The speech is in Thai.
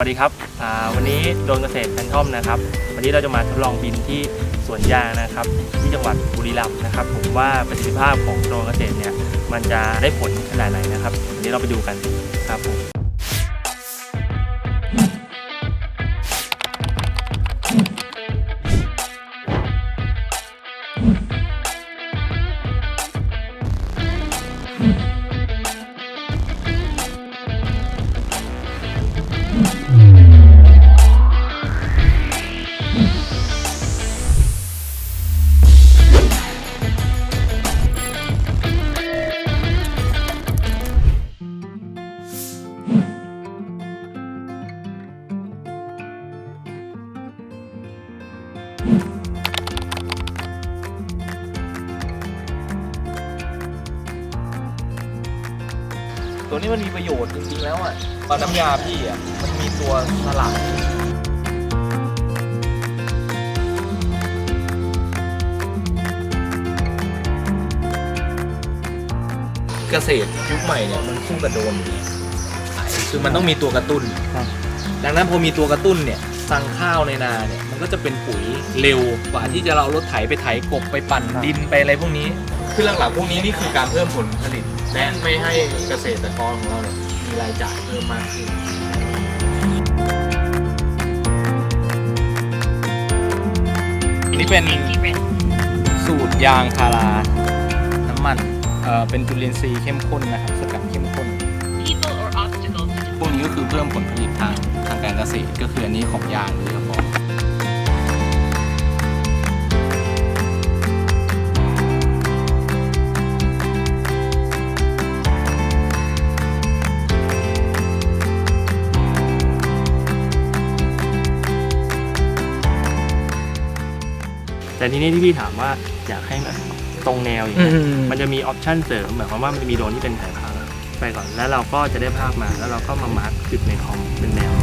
สวัสดีครับวันนี้โดนเกษตรแฟนทอมนะครับ วันนี้เราจะมาทดลองบินที่สวนยางนะครับ ที่จังหวัดบุรีรัมย์นะครับ ผมว่าประสิทธิภาพของโดรนเกษตรเนี่ยมันจะได้ผลขนาดไหนนะครับวันนี้เราไปดูกันครับผม ตัวนี้มันมีประโยชน์จริงๆแล้วอะตอนน้ำยาพี่อะ มันมีตัวสลับเกษตรยุคใหม่เนี่ยมันคู่กับโดรนคือมันต้องมีตัวกระตุ้น ดังนั้นพอมีตัวกระตุ้นเนี่ย สั่งข้าวในนาเนี่ยมันก็จะเป็นปุ๋ยเร็วกว่าที่จะเราเอารถไถไปไถกบไปปั่นดินไปอะไรพวกนี้ คือหลักๆพวกนี้นี่คือการเพิ่มผลผลิต และไม่ให้เกษตรกรของเราเนี่ยมีรายจ่ายเพิ่มมากขึ้น นี่เป็นสูตรยางพารา น้ำมันเอ่อเป็นจุลินทรีย์เข้มข้นนะครับ คือเพิ่มผลผลิตทางทางการเกษตรก็คืออันนี้ของยางโดยเฉพาะแต่ทีนี้ที่พี่ถามว่าอยากให้แบบตรงแนวอย่างเงี้ยมันจะมีออปชั่นเสริมหมายความว่ามันจะมีโดรนที่เป็นสายพาน ไปก่อน แล้วเราก็จะได้ภาพมา แล้วเราก็มามาร์คจุดในคอมเป็นแนว